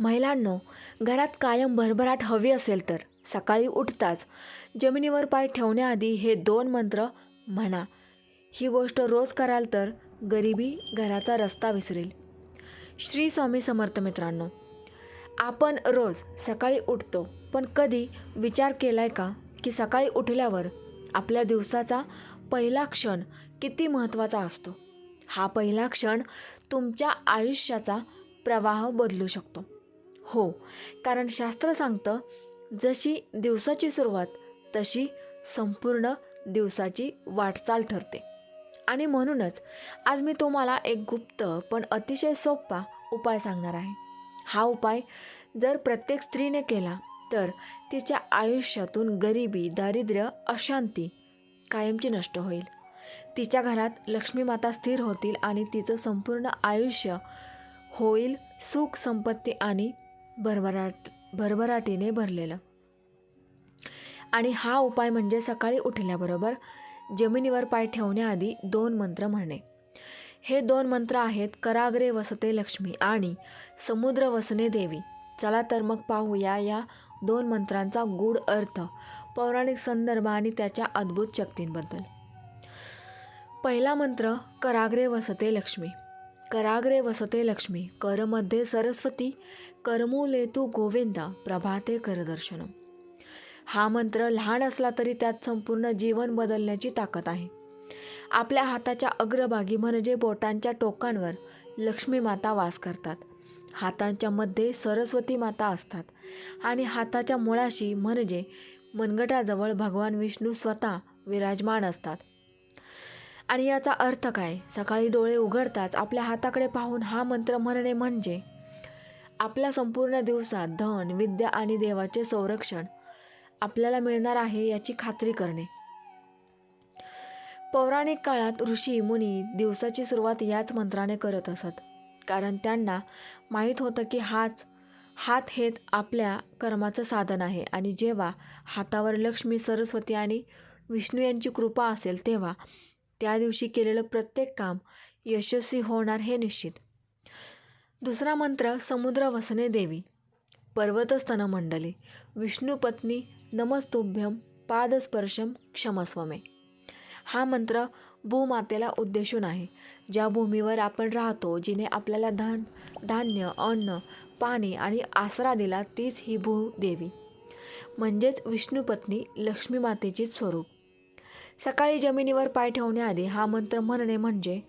महिलांनो घरात कायम भरभराट हवी असेल तर. सकाळी उठताच जमिनीवर पाय ठेवण्याआधी हे दोन मंत्र म्हणा. ही गोष्ट रोज कराल तर गरिबी घराचा रस्ता विसरेल. श्री स्वामी समर्थ मित्रांनो आपण रोज सकाळी उठतो पण कधी विचार केला आहे का की सकाळी उठल्यावर आपल्या दिवसाचा पहिला क्षण किती महत्त्वाचा असतो? हा पहिला क्षण तुमच्या आयुष्याचा प्रवाह बदलू शकतो. हो कारण शास्त्र सांगतं जशी दिवसाची सुरुवात तशी संपूर्ण दिवसाची वाटचाल ठरते. आणि म्हणूनच आज मी तुम्हाला एक गुप्त पण अतिशय सोपा उपाय सांगणार आहे. हा उपाय जर प्रत्येक स्त्रीने केला तर तिच्या आयुष्यातून गरिबी दारिद्र्य अशांती कायमची नष्ट होईल. तिच्या घरात लक्ष्मी माता स्थिर होतील आणि तिचं संपूर्ण आयुष्य होईल सुख संपत्ती आणि भरभराट भरभराटीने भरलेलं. आणि हा उपाय म्हणजे सकाळी उठल्याबरोबर जमिनीवर पाय ठेवण्याआधी दोन मंत्र म्हणणे. हे दोन मंत्र आहेत कराग्रे वसते लक्ष्मी आणि समुद्र वसने देवी. चला तर मग पाहूया या दोन मंत्रांचा गूढ अर्थ पौराणिक संदर्भ आणि त्याच्या अद्भुत शक्तींबद्दल. पहिला मंत्र कराग्रे वसते लक्ष्मी. कराग्रे वसते लक्ष्मी करमध्ये सरस्वती कर्मूले तू गोविंदा प्रभाते करदर्शनम. हा मंत्र लहान असला तरी त्यात संपूर्ण जीवन बदलण्याची ताकद आहे. आपल्या हाताच्या अग्रभागी म्हणजे बोटांच्या टोकांवर लक्ष्मी माता वास करतात. हातांच्या मध्ये सरस्वती माता असतात आणि हाताच्या मुळाशी म्हणजे मनगटाजवळ भगवान विष्णू स्वतः विराजमान असतात. आणि याचा अर्थ काय? सकाळी डोळे उघडताच आपल्या हाताकडे पाहून हा मंत्र म्हणणे म्हणजे आपल्या संपूर्ण दिवसात धन विद्या आणि देवाचे संरक्षण आपल्याला मिळणार आहे याची खात्री करणे. पौराणिक काळात ऋषी मुनी दिवसाची सुरुवात याच मंत्राने करत असत. कारण त्यांना माहीत होतं की हाच हात हेत आपल्या कर्माचं साधन आहे आणि जेव्हा हातावर लक्ष्मी सरस्वती आणि विष्णू यांची कृपा असेल तेव्हा त्या दिवशी केलेलं प्रत्येक काम यशस्वी होणार हे निश्चित. दुसरा मंत्र समुद्र वसने देवी. पर्वतस्तन मंडली. विष्णुपत्नी नमस्तुभ्यम पादस्पर्शम क्षमस्वमे. हा मंत्र भूमातेला उद्देशून आहे. ज्या भूमीवर आपण राहतो जिने आपल्याला धन धान्य अन्न पाणी आणि आसरा दिला तीच ही भूदेवी म्हणजेच विष्णुपत्नी लक्ष्मी मातेचीच स्वरूप. सकाळी जमिनीवर पाय ठेवण्याआधी हा मंत्र म्हणणे म्हणजे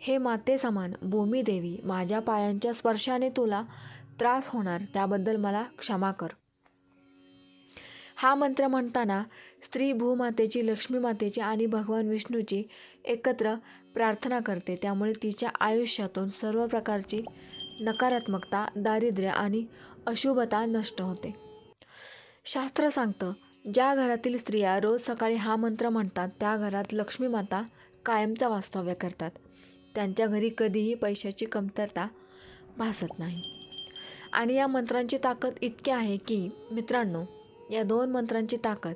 हे माते समान भूमिदेवी माझ्या पायांच्या स्पर्शाने तुला त्रास होणार त्याबद्दल मला क्षमा कर. हा मंत्र म्हणताना स्त्री भूमातेची लक्ष्मी मातेची आणि भगवान विष्णूची एकत्र प्रार्थना करते. त्यामुळे तिच्या आयुष्यातून सर्व प्रकारची नकारात्मकता दारिद्र्य आणि अशुभता नष्ट होते. शास्त्र सांगतं ज्या घरातील स्त्रिया रोज सकाळी हा मंत्र म्हणतात त्या घरात लक्ष्मी माता कायमचं वास्तव्य करतात. त्यांच्या घरी कधीही पैशाची कमतरता भासत नाही. आणि या मंत्रांची ताकद इतकी आहे की मित्रांनो या दोन मंत्रांची ताकद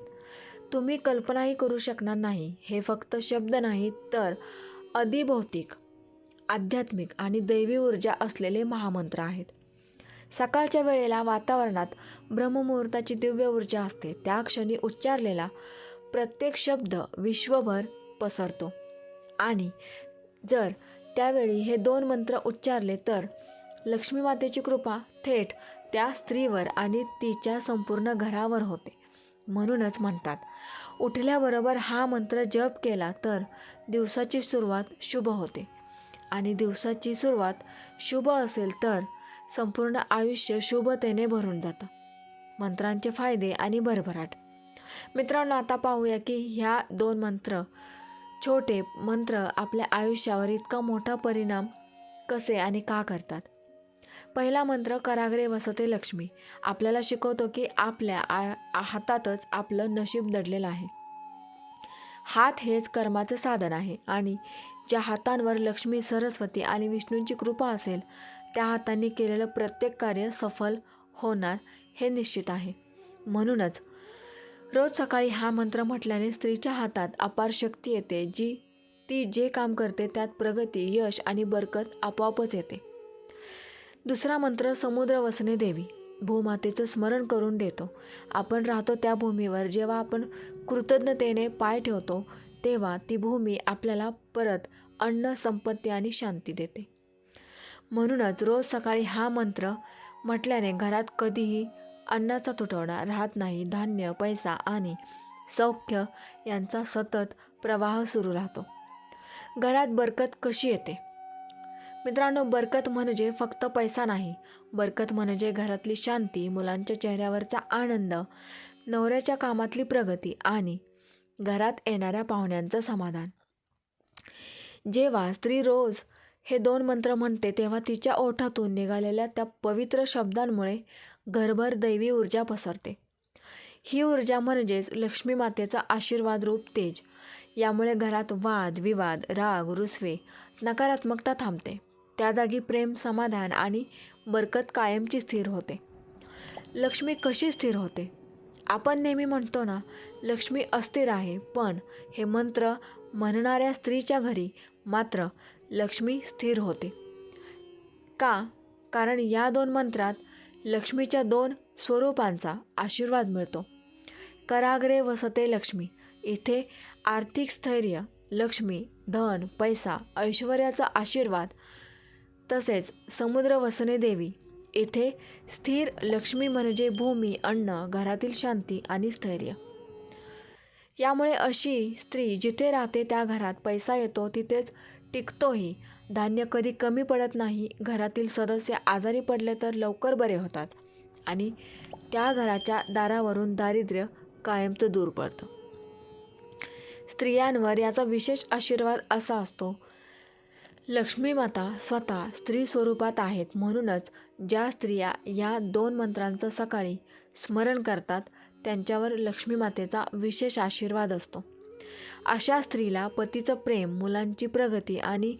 तुम्ही कल्पनाही करू शकणार नाही. हे फक्त शब्द नाही तर अधिभौतिक आध्यात्मिक आणि दैवी ऊर्जा असलेले महामंत्र आहेत. सकाळच्या वेळेला वातावरणात ब्रह्ममुहूर्ताची दिव्य ऊर्जा असते. त्या क्षणी उच्चारलेला प्रत्येक शब्द विश्वभर पसरतो. आणि जर त्यावेळी हे दोन मंत्र उच्चारले तर लक्ष्मी मातेची कृपा थेट त्या स्त्रीवर आणि तिच्या संपूर्ण घरावर होते. म्हणूनच म्हणतात उठल्याबरोबर हा मंत्र जप केला तर दिवसाची सुरुवात शुभ होते. आणि दिवसाची सुरुवात शुभ असेल तर संपूर्ण आयुष्य शुभतेने भरून जातं. मंत्रांचे फायदे आणि भरभराट. मित्रांनो आता पाहूया की ह्या दोन मंत्र छोटे मंत्र आपल्या आयुष्यावर इतका मोठा परिणाम कसे आणि का करतात? पहिला मंत्र कराग्रे वसते लक्ष्मी. आपल्याला शिकवतो की आपल्या आ हातातच आपलं नशीब दडलेलं आहे. हात हेच कर्माचं साधन आहे आणि ज्या हातांवर लक्ष्मी सरस्वती आणि विष्णूंची कृपा असेल त्या हाताने केलेलं प्रत्येक कार्य सफल होणार हे निश्चित आहे. म्हणूनच रोज सकाळी हा मंत्र म्हटल्याने स्त्रीच्या हातात अपार शक्ती येते जी ती जे काम करते त्यात प्रगती यश आणि बरकत आपोआपच येते. दुसरा मंत्र समुद्र वसने देवी. भूमातेचं स्मरण करून देतो. आपण राहतो त्या भूमीवर जेव्हा आपण कृतज्ञतेने पाय ठेवतो तेव्हा ती भूमी आपल्याला परत अन्न संपत्ती आणि शांती देते. म्हणूनच रोज सकाळी हा मंत्र म्हटल्याने घरात कधीही अन्नाचा तुटवडा राहत नाही. धान्य पैसा आणि सौख्य यांचा सतत प्रवाह सुरू राहतो. घरात बरकत कशी येते? मित्रांनो बरकत म्हणजे फक्त पैसा नाही. बरकत म्हणजे घरातली शांती मुलांच्या चेहऱ्यावरचा आनंद नवऱ्याच्या कामातली प्रगती आणि घरात येणाऱ्या पाहुण्यांचं समाधान. जेव्हा स्त्री रोज हे दोन मंत्र म्हणते तेव्हा तिच्या ओठातून निघालेल्या त्या पवित्र शब्दांमुळे घरभर दैवी ऊर्जा पसरते. ही ऊर्जा म्हणजेच लक्ष्मी मातेचा आशीर्वाद रूप तेज यामुळे घरात वाद विवाद राग रुसवे नकारात्मकता थांबते. त्या जागी प्रेम समाधान आणि बरकत कायमची स्थिर होते. लक्ष्मी कशी स्थिर होते? आपण नेहमी म्हणतो ना लक्ष्मी अस्थिर आहे पण हे मंत्र म्हणणाऱ्या स्त्रीच्या घरी मात्र लक्ष्मी स्थिर होते. का? कारण या दोन मंत्रात लक्ष्मीच्या दोन स्वरूपांचा आशीर्वाद मिळतो. कराग्रे वसते लक्ष्मी. इथे आर्थिक स्थैर्य लक्ष्मी धन पैसा ऐश्वर्याचा आशीर्वाद तसेच समुद्र वसने देवी. येथे स्थिर लक्ष्मी म्हणजे भूमी अन्न घरातील शांती आणि स्थैर्य. यामुळे अशी स्त्री जिथे राहते त्या घरात पैसा येतो तिथेच टिकतोही. धान्य कधी कमी पडत नाही घरातील सदस्य आजारी पडले तर लवकर बरे होतात. आणि त्या घराच्या दारावरून दारिद्र्य कायमचं दूर पडतं. स्त्रियांवर याचा विशेष आशीर्वाद असा असतो. लक्ष्मी माता स्वतः स्त्री स्वरूपात आहेत. म्हणूनच ज्या स्त्रिया या दोन मंत्रांचं सकाळी स्मरण करतात त्यांच्यावर लक्ष्मी मातेचा विशेष आशीर्वाद असतो. अशा स्त्रीला पतीचं प्रेम मुलांची प्रगती आणि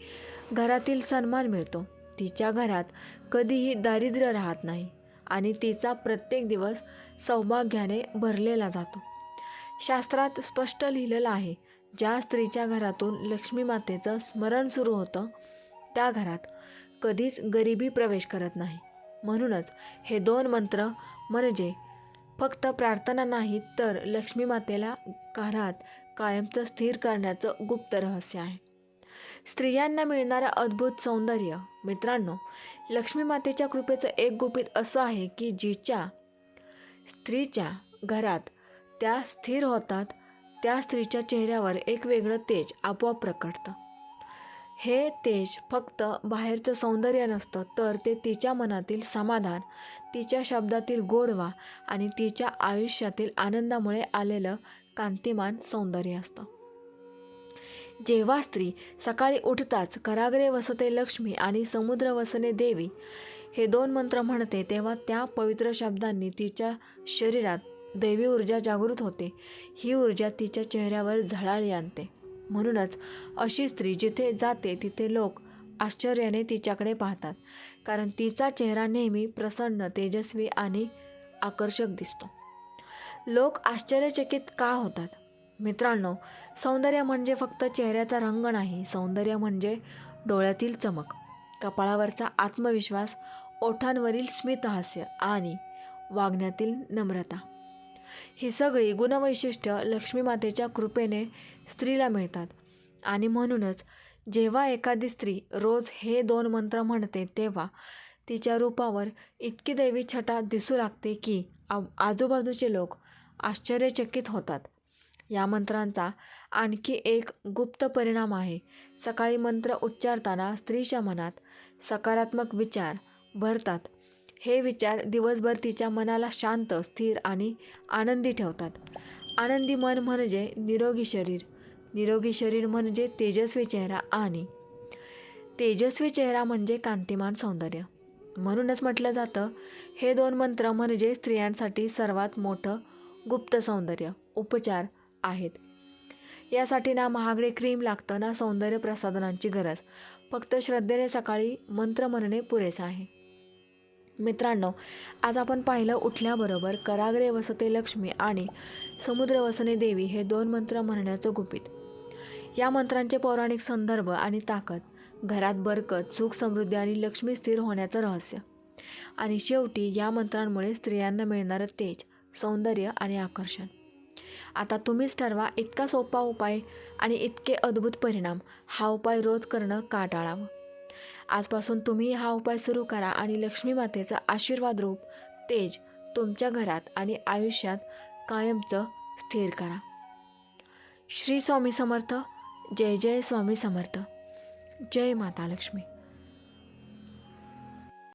घरातील सन्मान मिळतो. तिच्या घरात कधीही दारिद्र्य राहत नाही आणि तिचा प्रत्येक दिवस सौभाग्याने भरलेला जातो. शास्त्रात स्पष्ट लिहिलेलं आहे ज्या स्त्रीच्या घरातून लक्ष्मी मातेचं स्मरण सुरू होतं त्या घरात कधीच गरिबी प्रवेश करत नाही. म्हणूनच हे दोन मंत्र म्हणजे फक्त प्रार्थना नाही तर लक्ष्मी मातेला घरात कायमचं स्थिर करण्याचं गुप्त रहस्य आहे. स्त्रियांना मिळणारं अद्भुत सौंदर्य मित्रांनो लक्ष्मी मातेच्या कृपेचं एक गुपित असं आहे की जिच्या स्त्रीच्या घरात त्या स्थिर होतात त्या स्त्रीच्या चेहऱ्यावर एक वेगळं तेज आपोआप प्रकटतं. हे तेज फक्त बाहेरचं सौंदर्य नसतं तर ते तिच्या मनातील समाधान तिच्या शब्दातील गोडवा आणि तिच्या आयुष्यातील आनंदामुळे आलेलं कांतिमान सौंदर्य असतं. जेव्हा स्त्री सकाळी उठताच कराग्रे वसते लक्ष्मी आणि समुद्र वसने देवी हे दोन मंत्र म्हणते तेव्हा त्या पवित्र शब्दांनी तिच्या शरीरात दैवी ऊर्जा जागृत होते. ही ऊर्जा तिच्या चेहऱ्यावर झळाळी आणते. म्हणूनच अशी स्त्री जिथे जाते तिथे लोक आश्चर्याने तिच्याकडे पाहतात कारण तिचा चेहरा नेहमी प्रसन्न तेजस्वी आणि आकर्षक दिसतो. लोक आश्चर्यचकित का होतात? मित्रांनो सौंदर्य म्हणजे फक्त चेहऱ्याचा रंग नाही सौंदर्य म्हणजे डोळ्यातील चमक. कपाळावरचा आत्मविश्वास ओठांवरील स्मितहास्य आणि वागण्यातील नम्रता. ही सगळी गुणवैशिष्ट्य लक्ष्मीमातेच्या कृपेने स्त्रीला मिळतात. आणि म्हणूनच जेव्हा एखादी स्त्री रोज हे दोन मंत्र म्हणते तेव्हा तिच्या रूपावर इतकी दैवी छटा दिसू लागते की आ आजूबाजूचे लोक आश्चर्यचकित होतात. या मंत्रांचा आणखी एक गुप्त परिणाम आहे. सकाळी मंत्र उच्चारताना स्त्रीच्या मनात सकारात्मक विचार भरतात. हे विचार दिवसभर तिच्या मनाला शांत स्थिर आणि आनंदी ठेवतात. आनंदी मन म्हणजे निरोगी शरीर. निरोगी शरीर म्हणजे तेजस्वी चेहरा आणि तेजस्वी चेहरा म्हणजे कांतिमान सौंदर्य. म्हणूनच म्हटलं जातं हे दोन मंत्र म्हणजे स्त्रियांसाठी सर्वात मोठं गुप्त सौंदर्य उपचार आहेत. यासाठी ना महागडे क्रीम लागतं ना सौंदर्य प्रसाधनांची गरज. फक्त श्रद्धेने सकाळी मंत्र म्हणणे पुरेसं आहे. मित्रांनो आज आपण पाहिलं उठल्याबरोबर कराग्रे वसते लक्ष्मी आणि समुद्र वसने देवी हे दोन मंत्र म्हणण्याचं गुपित. या मंत्रांचे पौराणिक संदर्भ आणि ताकद घरात बरकत सुख समृद्धी आणि लक्ष्मी स्थिर होण्याचं रहस्य. आणि शेवटी या मंत्रांमुळे स्त्रियांना मिळणारं तेज सौंदर्य आणि आकर्षण. आता तुम्हीच ठरवा इतका सोपा उपाय आणि इतके अद्भुत परिणाम. हा उपाय रोज करणं का टाळावं आजपासून तुम्ही हा उपाय सुरू करा आणि लक्ष्मी मातेचा आशीर्वाद रूप तेज तुमच्या घरात आणि आयुष्यात कायमचं स्थिर करा. श्री स्वामी समर्थ. जय जय स्वामी समर्थ. जय माता लक्ष्मी.